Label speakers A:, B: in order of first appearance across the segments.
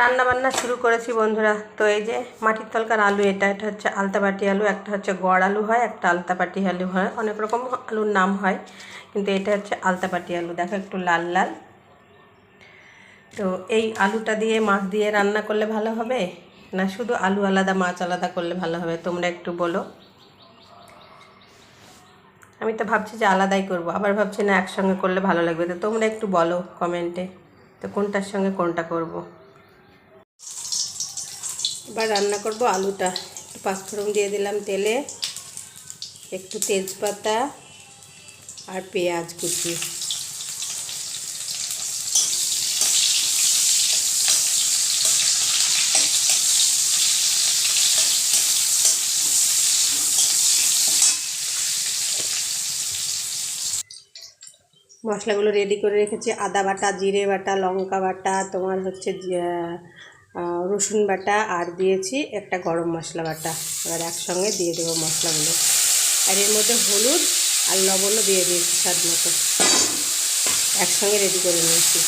A: রান্না বান্না শুরু করেছি বন্ধুরা। তো এই যে মাটির তলকার আলু, এটা এটা হচ্ছে আলতাপাটি আলু, একটা হচ্ছে গড় আলু হয়, একটা আলতাপাটি আলু হয়। অনেক রকম আলুর নাম হয়, কিন্তু এটা হচ্ছে আলতাপাটি আলু। দেখো একটু লাল লাল। তো এই আলুটা দিয়ে, মাছ দিয়ে রান্না করলে ভালো হবে? না শুধু আলু আলাদা, মাছ আলাদা করলে ভালো হবে? তোমরা একটু বলো। আমি তো ভাবছি যে আলাদাই করব, আবার ভাবছি না একসঙ্গে করলে ভালো লাগবে। তো তোমরা একটু বলো কমেন্টে, তো কোনটার সঙ্গে কোনটা করব। এবার রান্না করব আলুটা। একটু পাঁচফোড়ন দিয়ে দিলাম তেলে, একটু তেজপাতা আর পেঁয়াজ কুচি। মশলাগুলো রেডি করে রেখেছি। আদা বাটা, জিরে বাটা, লঙ্কা বাটা, তোমার হচ্ছে রসুন বাটা আর দিয়েছি একটা গরম মশলা বাটা। এবার একসঙ্গে দিয়ে দেবো মশলাগুলো। আর এর মধ্যে হলুদ আর লবণও দিয়ে দিয়েছি স্বাদ মতো। একসঙ্গে রেডি করে নিয়েছি।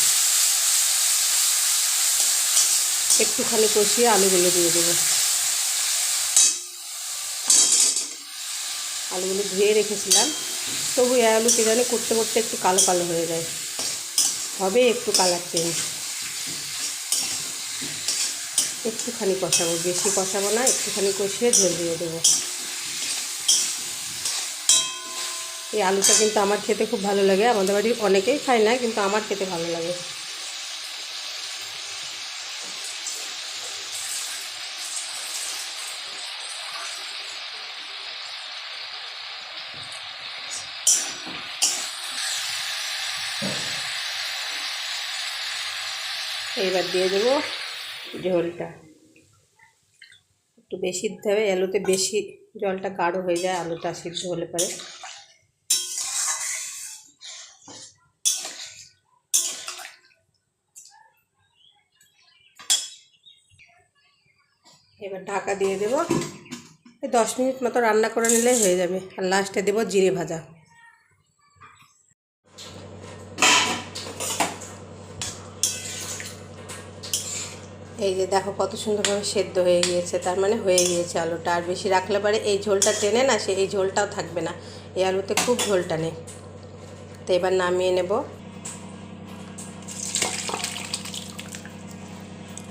A: একটুখানি কষিয়ে আলুগুলো দিয়ে দেবো। আলুগুলো ধুয়ে রেখেছিলাম। তবু এই আলু কে জানি করতে করতে একটু কালো কালো হয়ে যায়। হবে একটু কালার চেঞ্জ একটুখানি কষাবো, বেশি কষাবো না, একটুখানি কষিয়ে ঝোল দিয়ে দেবো। এই আলুটা কিন্তু আমার খেতে খুব ভালো লাগে, আমাদের বাড়ির অনেকেই খায় না, কিন্তু আমার খেতে ভালো লাগে। এইবার দিয়ে দেবো ঝোলটা একটু বেশি দিতে হবে, আলুতে বেশি জলটা গাঢ় হয়ে যায়, আলুটা সিদ্ধ হলে পরে। এবার ঢাকা দিয়ে দেবো। দশ মিনিট মতো রান্না করে নিলেই হয়ে যাবে। আর লাস্টে দেবো জিরে ভাজা। এই যে দেখো কত সুন্দরভাবে সেদ্ধ হয়ে গিয়েছে, তার মানে হয়ে গিয়েছে আলুটা। আর বেশি রাখলে পরে এই ঝোলটা টেনে না, সে এই ঝোলটাও থাকবে না। এই আলুতে খুব ঝোলটা নেই তো এবার নামিয়ে নেব।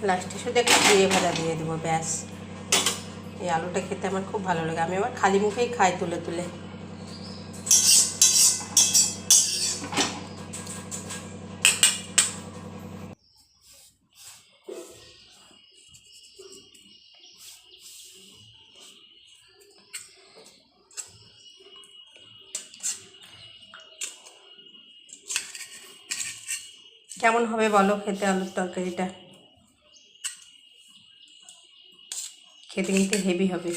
A: লাস্টে শুধু একটু জিরে ভাজা দিয়ে দেবো, ব্যাস। এই আলুটা খেতে আমার খুব ভালো লাগে। আমি আবার খালি মুখেই খাই তুলে তুলে। কেমন হবে বলো খেতে আলুর তরকারিটা? খেতে কিন্তু হেভি হবে।